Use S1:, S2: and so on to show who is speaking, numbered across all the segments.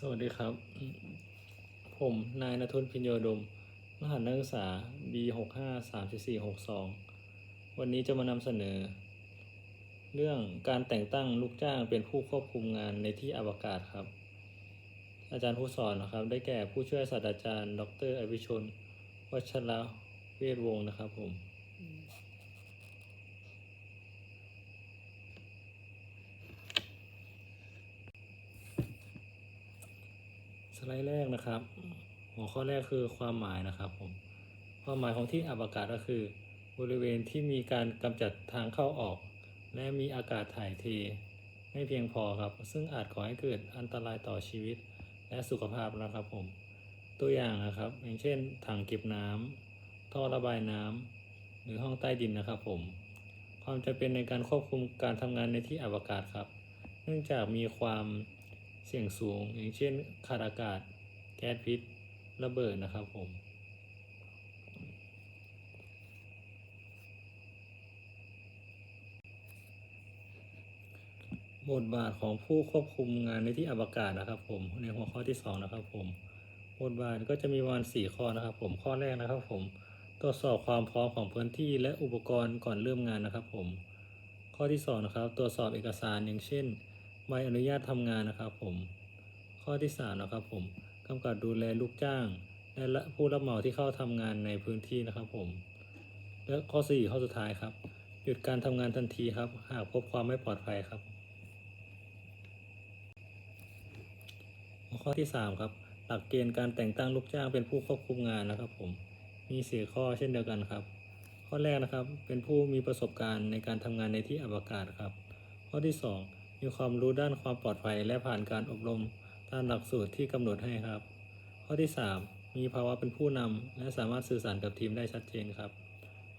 S1: สวัสดีครับ ผมนายนทุนพิญโยดมรหัสนักศึกษา B 6 5 3 4 6 2 วันนี้จะมานำเสนอ เรื่องการแต่งตั้งลูกจ้างเป็นผู้ควบคุมงานในที่อวกาศครับ อาจารย์ผู้สอนนะครับ ได้แก่ผู้ช่วยศาสตราจารย์ ดรอภิชน วัชระเวทวงศ์นะครับผม ส ไลด์แรกนะครับ หัวข้อแรกคือความหมายนะครับผมความหมายของที่อวกาศก็คือ บริเวณที่มีการกำจัดทางเข้าออก และมีอากาศถ่ายเทไม่เพียงพอครับ ซึ่งอาจก่อให้เกิดอันตรายต่อชีวิตและสุขภาพนะครับผม ตัวอย่างนะครับ อย่างเช่น ถังเก็บน้ำท่อระบายน้ำหรือห้องใต้ดินนะครับผม ความจำเป็นในการควบคุมการทำงานในที่อวกาศครับ เนื่องจากมีความ เสี่ยงสูง อย่างเช่นขาดอากาศแก๊สพิษระเบิดนะครับผมบทบาทของผู้ควบคุมงานในที่อวกาศนะครับ ผมในหัวข้อที่สองนะครับ ผมบทบาทก็จะมีประมาณสี่ข้อนะครับ ผมข้อแรกนะครับ ผมตรวจสอบความพร้อมของพื้นที่และอุปกรณ์ก่อนเริ่มงานนะครับ ผม ข้อที่สองนะครับ ตรวจสอบเอกสารอย่างเช่น ใบอนุญาตทำงานนะครับผม ข้อที่สามนะครับผมกำกับดูแลลูกจ้าง และผู้รับเหมาที่เข้าทำงานในพื้นที่นะครับผม และข้อสี่ข้อสุดท้ายครับ หยุดการทำงานทันทีครับ หากพบความไม่ปลอดภัยครับ ข้อที่สามครับ หลักเกณฑ์การแต่งตั้งลูกจ้างเป็นผู้ควบคุมงานนะครับผม มีสี่ข้อเช่นเดียวกันครับ ข้อแรกนะครับ เป็นผู้มีประสบการณ์ในการทำงานในที่อวกาศครับ ข้อที่สอง มีความรู้ด้านความปลอดภัยและผ่านการอบรมตามหลักสูตรที่กำหนดให้ครับ ข้อที่สามมีภาวะเป็นผู้นำและสามารถสื่อสารกับทีมได้ชัดเจนครับ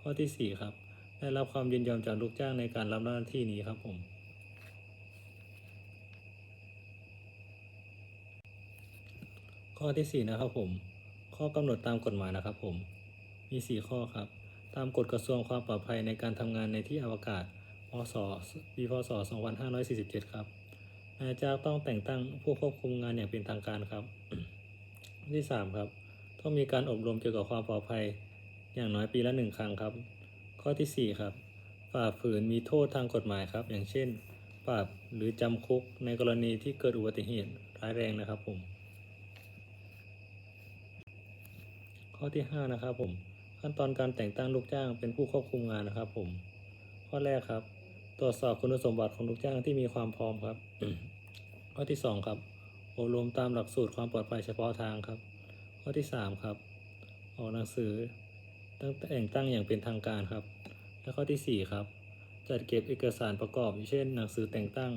S1: ข้อที่สี่ครับ ได้รับความยินยอมจากลูกจ้างในการรับหน้าที่นี้ครับผมข้อที่ 4 นะครับผม ข้อกำหนดตามกฎหมายนะครับผม มี 4 ข้อครับ ตามกฎกระทรวงความปลอดภัยในการทำงานในที่อวกาศ พศปีพศ 2547 ครับ นายจ้างต้องแต่งตั้งผู้ควบคุมงานอย่างเป็นทางการครับข้อที่ 3 ครับ ต้องมีการอบรมเกี่ยวกับความปลอดภัยอย่างน้อยปีละหนึ่งครั้งครับ ข้อทีสี่ 4 ครับ ฝ่าฝืนมีโทษทางกฎหมายครับ อย่างเช่น ปรับหรือจำคุกในกรณีที่เกิดอุบัติเหตุร้ายแรงนะครับผม ข้อที่ 5 นะครับผม ขั้นตอนการแต่งตั้งลูกจ้างเป็นผู้ควบคุมงานนะครับผม ข้อแรกครับ ตรวจสอบคุณสมบัติของลูกจ้างที่มีความพร้อมครับข้อที่ 2 ครับอบรมตามหลักสูตรความปลอดภัยเฉพาะทางครับ ข้อที่ 3 ครับ ออกหนังสือตั้งแต่งตั้งอย่างเป็นทางการครับ และข้อทีสี่4 ครับ จัดเก็บเอกสารประกอบ เช่น หนังสือแต่งตั้ง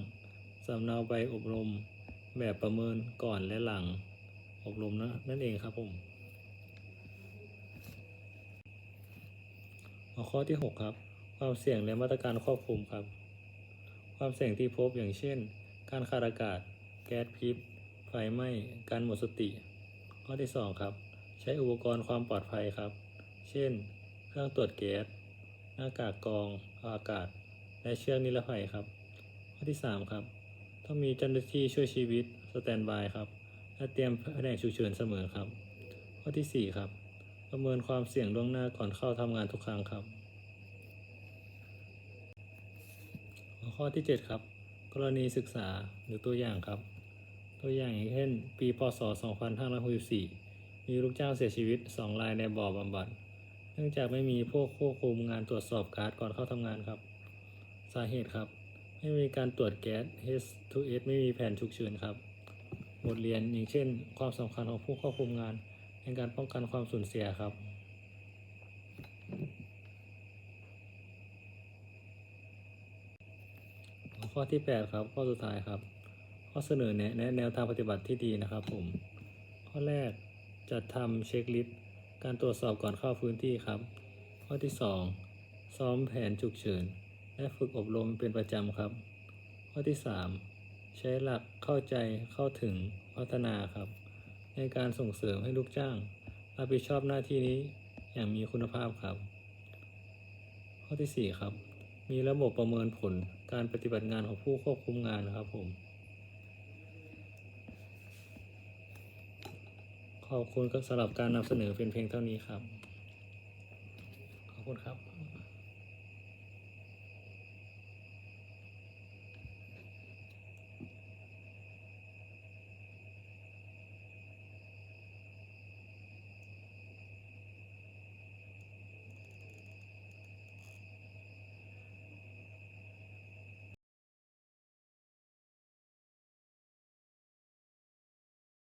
S1: สำเนาใบอบรม แบบประเมินก่อนและหลัง อบรมนะนั่นเองครับผมหัวข้อที่ 6 ครับ ความเสี่ยงและมาตรการควบคุมครับ ความเสี่ยงที่พบอย่างเช่น การขาดอากาศ แก๊สพิษ ไฟไหม้ การหมดสติ ข้อที่ 2 ครับ ใช้อุปกรณ์ความปลอดภัยครับ เช่น เครื่องตรวจแก๊ส หน้ากากกรองอากาศ และเชือกนิรภัยครับ ข้อที่ 3 ครับ ต้องมีเจ้าหน้าที่ช่วยชีวิต สแตนบายครับ และเตรียมแผนกฉุกเฉินเสมอครับ ข้อทีสี่4 ครับ ประเมินความเสี่ยงล่วงหน้าก่อนเข้าทำงานทุกครั้งครับ หัว ข้อที่ 7 ครับ กรณีศึกษาหรือตัวอย่างครับ ตัวอย่างอย่างเช่น ปีพศ 2564 มีลูกจ้างเสียชีวิต 2 รายในบ่อบำบัด เนื่องจากไม่มีพวกควบคุมงานตรวจสอบการ์ดก่อนเข้าทำงานครับ สาเหตุครับ ไม่มีการตรวจแก๊ส H2S ไม่มีแผนฉุกเฉินครับ บทเรียนอย่างเช่น ความสำคัญของผู้ควบคุมงานในการป้องกันความสูญเสียครับ หัว ข้อที่ 8 ครับ ข้อสุดท้ายครับ ข้อเสนอแนะและแนวทางปฏิบัติที่ดีนะครับผม ข้อแรกจัดทำเช็คลิสต์การตรวจสอบก่อนเข้าพื้นที่ครับ ข้อที่ 2 ซ้อมแผนฉุกเฉิน และฝึกอบรมเป็นประจำครับ ข้อที่ 3 ใช้หลักเข้าใจเข้าถึงพัฒนาครับ ในการส่งเสริมให้ลูกจ้าง รับผิดชอบหน้าที่นี้อย่างมีคุณภาพครับ ข้อที่ 4 ครับ มีระบบประเมินผล การปฏิบัติงานของผู้ควบคุมงานนะครับผม ขอบคุณก็สำหรับการนำเสนอเป็นเพลงเท่านี้ครับ ขอบคุณครับ